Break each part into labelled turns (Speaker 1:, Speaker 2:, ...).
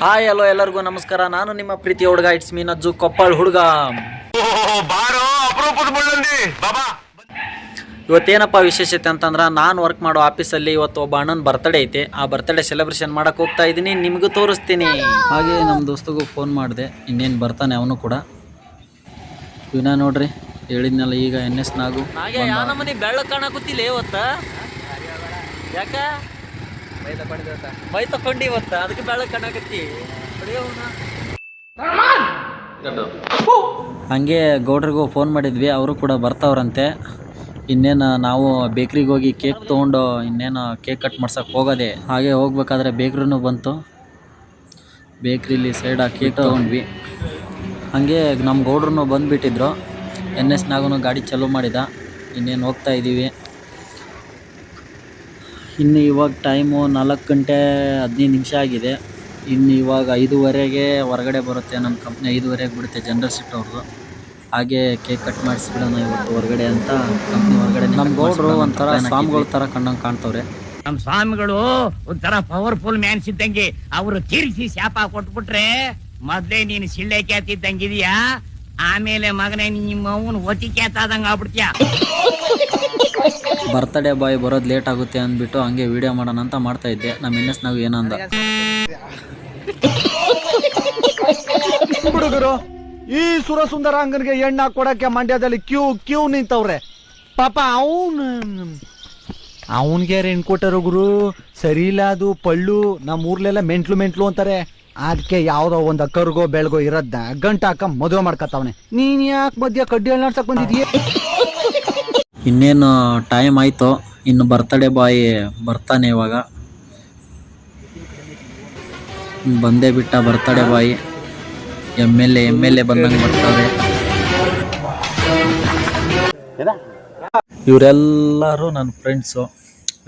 Speaker 1: Hi hello ಎಲ್ಲರಿಗೂ ನಮಸ್ಕಾರ. ನಾನು ನಿಮ್ಮ ಪ್ರೀತಿ ಹುಡುಗ ಇಟ್ಸ್ ಮೀ ನಜ್ಜು ಕೊಪ್ಪಳ ಹುಡುಗ. ಇವತ್ತೇನಪ್ಪ ವಿಶೇಷತೆ ಅಂತಂದ್ರೆ ನಾನು ವರ್ಕ್ ಮಾಡೋ ಆಫೀಸಲ್ಲಿ ಇವತ್ತು ಒಬ್ಬ ಅಣ್ಣನ ಬರ್ತಡೇ ಐತೆ. ಆ ಬರ್ತಡೇ ಸೆಲೆಬ್ರೇಷನ್ ಮಾಡಕ್ಕೆ ಹೋಗ್ತಾ ಇದ್ದೀನಿ ನಿಮಗೂ ತೋರಿಸ್ತೀನಿ. ಹಾಗೆ ನಮ್ಮ ದೋಸ್ತಗೂ ಫೋನ್ ಮಾಡಿದೆ ಇನ್ನೇನು ಬರ್ತಾನೆ ಅವನು ಕೂಡ. ಇವನ ನೋಡ್ರಿ ಹೇಳಿದ್ನಲ್ಲ ಈಗ ಎನ್ ಎಸ್ ನಾಗು. ಮನೆ ಬೆಳ್ಳ ಕಾಣಕುತ್ತಿಲ್ಲ ಇವತ್ತ? ಯಾಕ? ಮೈ ತಕೊಂಡಿ ಇವತ್ತ ಅದಕ್ಕೆ ಬೆಳ್ಳ ಕಣಕತ್ತಿ. ಹಂಗೆ ಗೌಡ್ರಿಗೂ ಫೋನ್ ಮಾಡಿದ್ವಿ. ಅವರು ಕೂಡ ಬರ್ತಾವ್ರಂತೆ. ಇನ್ನೇನು ನಾವು ಬೇಕ್ರಿಗೆ ಹೋಗಿ ಕೇಕ್ ತೊಗೊಂಡು ಇನ್ನೇನು ಕೇಕ್ ಕಟ್ ಮಾಡ್ಸೋಕೆ ಹೋಗೋದೆ. ಹಾಗೆ ಹೋಗ್ಬೇಕಾದ್ರೆ ಬೇಕ್ರಿನೂ ಬಂತು. ಬೇಕ್ರಿಲಿ ಸೈಡಾಗಿ ಕೇಕ್ ತೊಗೊಂಡ್ವಿ. ಹಾಗೆ ನಮ್ಮ ಗೌಡ್ರು ಬಂದುಬಿಟ್ಟಿದ್ರು. ಎನ್ ಎಸ್ ನಾಗೂ ಗಾಡಿ ಚಾಲೂ ಮಾಡಿದ. ಇನ್ನೇನು ಹೋಗ್ತಾ ಇದ್ದೀವಿ ಇನ್ನು ಇವಾಗ ಟೈಮು ನಾಲ್ಕು ಗಂಟೆ ಹದಿನೈದು ನಿಮಿಷ ಆಗಿದೆ. ಇನ್ನು ಇವಾಗ ಐದೂವರೆಗೆ ಹೊರಗಡೆ ಬರುತ್ತೆ ನಮ್ಮ ಕಂಪ್ನಿ ಐದುವರೆಗೆ ಬಿಡುತ್ತೆ ಜನರಲ್ ಸಿಟ್ ಅವ್ರದ್ದು ಹಾಗೆ ಕೇಕ್ ಕಟ್ ಮಾಡಿಸ್ಬಿಡೋಣ ಇವತ್ತು ಹೊರಗಡೆ ಅಂತ ಕಂಪ್ನಿ ಹೊರಗಡೆ ನಮ್ಮ ಗೌಡ್ರು ಒಂಥರ ಸ್ವಾಮಿಗಳ ಥರ ಕಂಡಂಗೆ ಕಾಣ್ತವ್ರೆ.
Speaker 2: ನಮ್ಮ ಸ್ವಾಮಿಗಳು ಒಂಥರ ಪವರ್ಫುಲ್ ಮ್ಯಾನ್ಸ್ ಇದ್ದಂಗೆ ಅವರು ತೀರಿಸಿ ಶಾಪ ಕೊಟ್ಬಿಟ್ರೆ ಮೊದ್ಲೇ ನೀನು ಸಿಳ್ಳೆ ಕ್ಯಾತಿದ್ದಂಗಿದೀಯಾ ಆಮೇಲೆ ಮಗನೇ ನಿಮ್ಮ ಅವನು ಒತಿ ಕ್ಯಾತಾದಂಗ ಆಗ್ಬಿಡ್ತೀಯ?
Speaker 1: ಬರ್ತ್ಡೇ ಬಾಯ್ ಬರೋದು ಲೇಟ್ ಆಗುತ್ತೆ ಅಂದ್ಬಿಟ್ಟು ಹಂಗೆ ವಿಡಿಯೋ ಮಾಡೋಣ ಅಂತ ಮಾಡ್ತಾ ಇದ್ದೆ. ನಮ್ಮ ಇನ್ನೆಸ್ ನಾವು ಏನಂದ
Speaker 3: ಹುಡುಗರು, ಈ ಸುರ ಸುಂದರ ಅಂಗನಿಗೆ ಎಣ್ಣ ಕೊಡಕ್ಕೆ ಮಂಡ್ಯದಲ್ಲಿ ಕ್ಯೂ ಕ್ಯೂ ನಿಂತವ್ರೆ. ಪಾಪ ಅವನ್, ಅವನ್ಗೆ ಹೆಣ್ ಕೊಟ್ಟರು ಗುರು. ಸರಿ ಇಲ್ಲ ಅದು, ಪಳ್ಳು ನಮ್ಮ ಊರ್ಲೆಲ್ಲ ಮೆಂಟ್ಲು ಮೆಂಟ್ಲು ಅಂತಾರೆ. ಅದಕ್ಕೆ ಯಾವ್ದೋ ಒಂದ್ ಅಕ್ಕರ್ಗೋ ಬೆಳಗೋ ಇರದ್ದ. ಗಂಟಾಕ ಮದುವೆ ಮಾಡ್ಕತ್ತವನೆ. ನೀನ್ ಯಾಕೆ ಮಧ್ಯ ಕಡ್ಡಿ ನಡ್ಸಕ್ ಬಂದಿದ್ಯ?
Speaker 1: ಇನ್ನೇನು ಟೈಮ್ ಆಯಿತು, ಇನ್ನು ಬರ್ತಡೇ ಬಾಯ್ ಬರ್ತಾನೆ ಇವಾಗ. ಬಂದೇ ಬಿಟ್ಟ birthday boy M L A M L A ಬಂದಂಗೆ ಬರ್ತಾರೆ ಇವರೆಲ್ಲರೂ ನನ್ನ ಫ್ರೆಂಡ್ಸು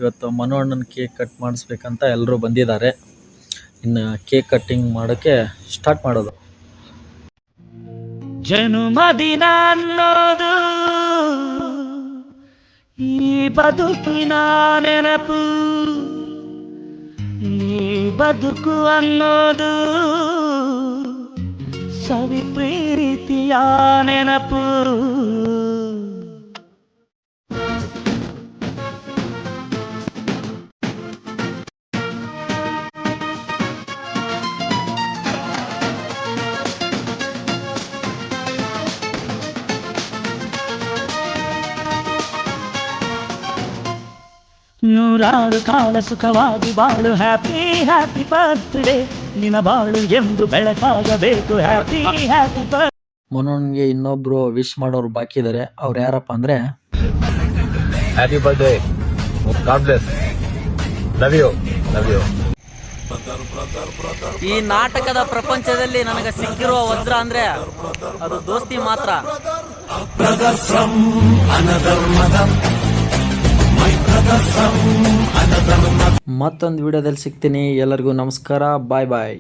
Speaker 1: ಇವತ್ತು ಮನು ಅಣ್ಣನ ಕೇಕ್ ಕಟ್ ಮಾಡಿಸ್ಬೇಕಂತ ಎಲ್ಲರೂ ಬಂದಿದ್ದಾರೆ. ಇನ್ನು ಕೇಕ್ ಕಟ್ಟಿಂಗ್ ಮಾಡೋಕ್ಕೆ ಸ್ಟಾರ್ಟ್ ಮಾಡೋದು.
Speaker 2: ಜನುಮದಿನ ಅನ್ನೋದು బతుకిన నెనపు? నీ బతుకు అన్నోదు. సవి ప్రీతియా నెనపు? ನೂರಾರು ಕಾಲ ಸುಖವಾಗಿ ಬಾಳು. ಹ್ಯಾಪಿ ಹ್ಯಾಪಿ ಬರ್ತ್ಡೇ ನಿನ್ನ ಬಾಳು ಎಂದು ಬೆಳಕಾಗಬೇಕು. ಹ್ಯಾಪಿ ಹ್ಯಾಪಿ ಬರ್ತ್
Speaker 1: ಮನೋನ್ಗೆ ಇನ್ನೊಬ್ರು ವಿಶ್ ಮಾಡೋರು ಬಾಕಿ ಇದಾರೆ. ಅವ್ರು ಯಾರಪ್ಪ ಅಂದ್ರೆ
Speaker 4: happy birthday God bless love you love you
Speaker 1: ಈ ನಾಟಕದ ಪ್ರಪಂಚದಲ್ಲಿ ನನಗೆ ಸಿಕ್ಕಿರುವ ವಜ್ರ ಅಂದ್ರೆ ಅದು ದೋಸ್ತಿ ಮಾತ್ರ. ಮತ್ತೊಂದು ವಿಡಿಯೋದಲ್ಲಿ ಸಿಗ್ತೀನಿ. ಎಲ್ಲರಿಗೂ ನಮಸ್ಕಾರ. ಬಾಯ್ ಬಾಯ್